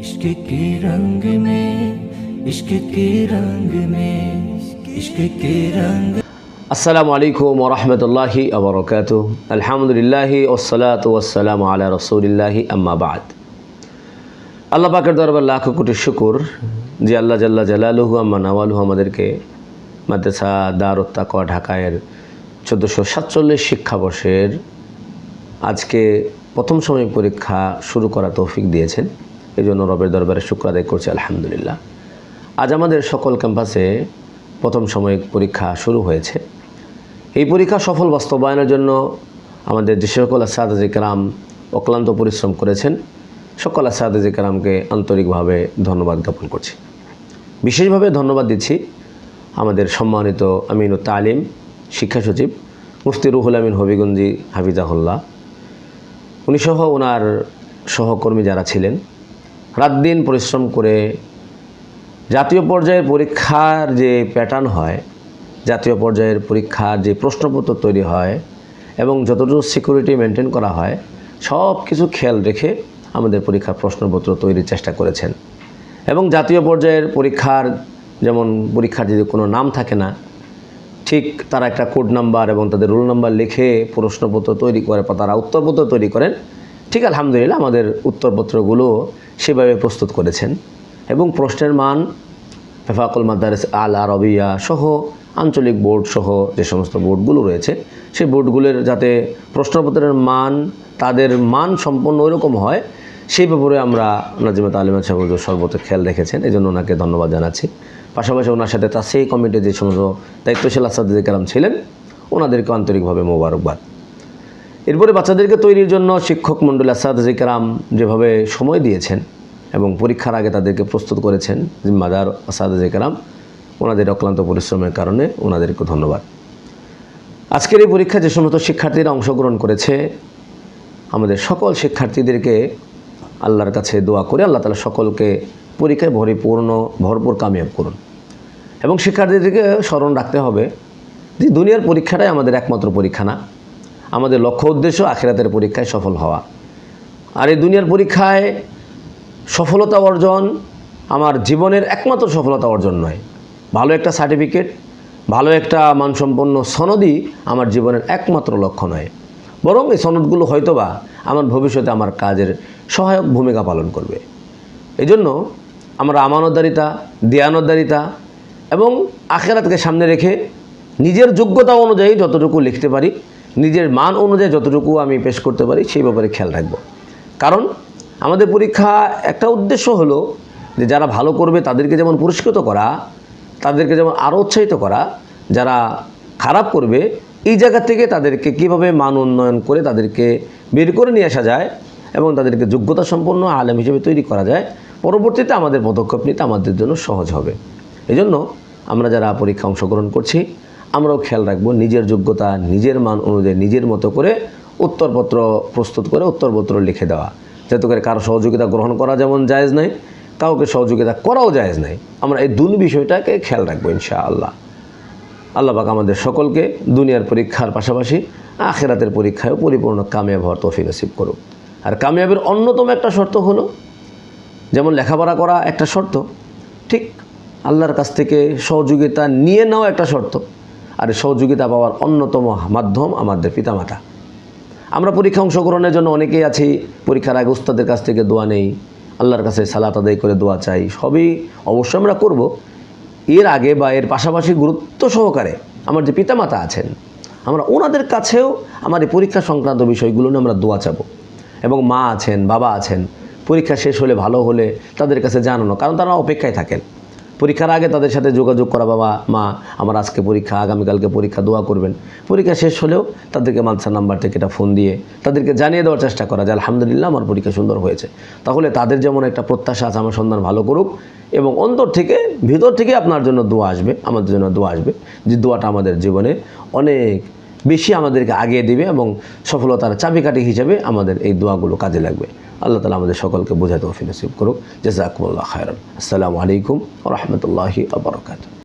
इश्क के रंग में इश्क के रंग में इश्क के रंग আসসালামু আলাইকুম ওরহমতুল্লাহি আবরকাত আলহামদুলিল্লাহি ওসলাত ওসালাম আলা রসুলিল্লাহি আম্মা বাদ আল্লাহ পাকের দরবার লাখ কোটি শুকুর যে আল্লাহ জাল্লা জালালুহু আম্মা নওয়ালহু আমাদেরকে মাদ্রাসা দারুত্তাকোয়া ঢাকায়ের চোদ্দোশো সাতচল্লিশ শিক্ষাবর্ষের আজকে প্রথম সময় পরীক্ষা শুরু করা তৌফিক দিয়েছেন এই জন্য রবের দরবারে শুক্র আদায় করছি, আলহামদুলিল্লাহ। আজ আমাদের সকল ক্যাম্পাসে প্রথম সাময়িক পরীক্ষা শুরু হয়েছে। এই পরীক্ষা সফল বাস্তবায়নের জন্য আমাদের যে সকল আসাদাজিকরাম অক্লান্ত পরিশ্রম করেছেন, সকল আসাদাজিকরামকে আন্তরিকভাবে ধন্যবাদ জ্ঞাপন করছি। বিশেষভাবে ধন্যবাদ দিচ্ছি আমাদের সম্মানিত আমিন তালিম, শিক্ষা সচিব মুফতি রুহুল আমিন হবিগঞ্জি হাফিজাহুল্লাহ। উনি সহ ওনার সহকর্মী যারা ছিলেন রাত দিন পরিশ্রম করে জাতীয় পর্যায়ের পরীক্ষার যে প্যাটার্ন হয়, জাতীয় পর্যায়ের পরীক্ষার যে প্রশ্নপত্র তৈরি হয় এবং যতটুকু সিকিউরিটি মেনটেন করা হয়, সব কিছু খেয়াল রেখে আমাদের পরীক্ষার প্রশ্নপত্র তৈরির চেষ্টা করেছেন। এবং জাতীয় পর্যায়ের পরীক্ষার যেমন পরীক্ষার যদি কোনো নাম থাকে না, ঠিক তারা একটা কোড নাম্বার এবং তাদের রোল নাম্বার লিখে প্রশ্নপত্র তৈরি করে বা তারা উত্তরপত্র তৈরি করেন ঠিক আলহামদুলিল্লাহ আমাদের উত্তরপত্রগুলো সেভাবে প্রস্তুত করেছেন এবং প্রশ্নের মান, ফেফাকুল মাদারেস আল আরবিয়া সহ আঞ্চলিক বোর্ড সহ যে সমস্ত বোর্ডগুলো রয়েছে, সেই বোর্ডগুলোর যাতে প্রশ্নপত্রের মান, তাদের মান সম্পন্ন ওইরকম হয়, সেই ব্যাপারে আমরা নাজিমাত আলিমা সাহেব সর্বত খেয়াল রেখেছেন। এই জন্য ওনাকে ধন্যবাদ জানাচ্ছি। পাশাপাশি ওনার সাথে তার সেই কমিটির যে সমস্ত দায়িত্বশীল আসাদ কালাম ছিলেন, ওনাদেরকে আন্তরিকভাবে মোবারকবাদ। এরপরে বাচ্চাদেরকে তৈরির জন্য শিক্ষক মণ্ডল আসাদ কালাম যেভাবে সময় দিয়েছেন এবং পরীক্ষার আগে তাদেরকে প্রস্তুত করেছেন জিম্মাদার আসাদ কালাম ওনাদের অক্লান্ত পরিশ্রমের কারণে ওনাদেরকে ধন্যবাদ। আজকের এই পরীক্ষায় যে সমস্ত শিক্ষার্থীরা অংশগ্রহণ করেছে, আমাদের সকল শিক্ষার্থীদেরকে আল্লাহর কাছে দোয়া করে আল্লাহ তালা সকলকে পরীক্ষায় পরিপূর্ণ ভরপুর কামিয়াব করুন। এবং শিক্ষার্থীদেরকে স্মরণ রাখতে হবে যে দুনিয়ার পরীক্ষাটাই আমাদের একমাত্র পরীক্ষা না। আমাদের লক্ষ্য উদ্দেশ্য আখেরাতের পরীক্ষায় সফল হওয়া। আর এই দুনিয়ার পরীক্ষায় সফলতা অর্জন আমার জীবনের একমাত্র সফলতা অর্জন নয়। ভালো একটা সার্টিফিকেট, ভালো একটা মানসম্পন্ন সনদই আমার জীবনের একমাত্র লক্ষ্য নয়। বরং এই সনদগুলো হয়তোবা আমার ভবিষ্যতে আমার কাজের সহায়ক ভূমিকা পালন করবে। এজন্য আমরা আমানতদারিতা, দেয়ানতদারিতা এবং আখেরাতকে সামনে রেখে নিজের যোগ্যতা অনুযায়ী যতটুকু লিখতে পারি নিজের মান অনুযায়ী যতটুকু আমি পেশ করতে পারি সেই ব্যাপারে খেয়াল রাখব। কারণ আমাদের পরীক্ষা একটা উদ্দেশ্য হলো যে যারা ভালো করবে তাদেরকে যেমন পুরস্কৃত করা, তাদেরকে যেমন আরও উৎসাহিত করা, যারা খারাপ করবে এই জায়গা থেকে তাদেরকে কীভাবে মান উন্নয়ন করে তাদেরকে বের করে নিয়ে আসা যায় এবং তাদেরকে যোগ্যতা সম্পন্ন আলেম হিসেবে তৈরি করা যায়, পরবর্তীতে আমাদের পদক্ষেপ নিতে আমাদের জন্য সহজ হবে। এজন্য আমরা যারা পরীক্ষা অংশগ্রহণ করছি আমরাও খেয়াল রাখব নিজের যোগ্যতা, নিজের মান অনুযায়ী নিজের মতো করে উত্তরপত্র প্রস্তুত করে উত্তরপত্র লিখে দেওয়া। যাতে করে কারও সহযোগিতা গ্রহণ করা যেমন জায়েজ নাই, কাউকে সহযোগিতা করাও জায়েজ নাই। আমরা এই দুন বিষয়টাকে খেয়াল রাখব ইনশাআল্লাহ। আল্লাহ পাক আমাদের সকলকে দুনিয়ার পরীক্ষার পাশাপাশি আখেরাতের পরীক্ষায়ও পরিপূর্ণ কামিয়াব হওয়ার তৌফিক নসিব করুক। আর কামিয়াবের অন্যতম একটা শর্ত হলো, যেমন লেখাপড়া করা একটা শর্ত, ঠিক আল্লাহর কাছ থেকে সহযোগিতা নিয়ে নেওয়া একটা শর্ত। আর সহযোগিতা পাওয়ার অন্যতম মাধ্যম আমাদের পিতামাতা। আমরা পরীক্ষা অংশগ্রহণের জন্য অনেকেই আছি, পরীক্ষার আগে উস্তাদের কাছ থেকে দোয়া নেই, আল্লাহর কাছে সালাত আদায় করে দোয়া চাই, সবই অবশ্যই আমরা করব। এর আগে বা এর পাশাপাশি গুরুত্ব সহকারে আমার যে পিতামাতা আছেন, আমরা ওনাদের কাছেও আমার এই পরীক্ষা সংক্রান্ত বিষয়গুলো নিয়ে আমরা দোয়া চাবো। এবং মা আছেন, বাবা আছেন, পরীক্ষা শেষ হলে ভালো হলে তাদের কাছে জানানো, কারণ তারা অপেক্ষায় থাকেন। পরীক্ষার আগে তাদের সাথে যোগাযোগ করা বাবা মা আমার আজকে পরীক্ষা, আগামীকালকে পরীক্ষা, দোয়া করবেন। পরীক্ষা শেষ হলেও তাদেরকে মানসার নাম্বার থেকে এটা ফোন দিয়ে তাদেরকে জানিয়ে দেওয়ার চেষ্টা করা যে, আলহামদুলিল্লাহ, আমার পরীক্ষা সুন্দর হয়েছে। তাহলে তাদের যেমন একটা প্রত্যাশা আছে, আমার সন্ধান ভালো করুক। এবং অন্তর থেকে, ভিতর থেকে আপনার জন্য দোয়া আসবে, আমাদের জন্য দোয়া আসবে। যে দোয়াটা আমাদের জীবনে অনেক বেশি আমাদেরকে আগিয়ে দেবে এবং সফলতার চাবিকাঠি হিসেবে আমাদের এই দোয়াগুলো কাজে লাগবে। আল্লাহ তালা আমাদের সকলকে বোঝাতে অফিনসিব নসিব করুক। জাজাকুমুল্লাহ খায়রান। আসসালামু আলাইকুম রহমতুল্লাহি আবরকাত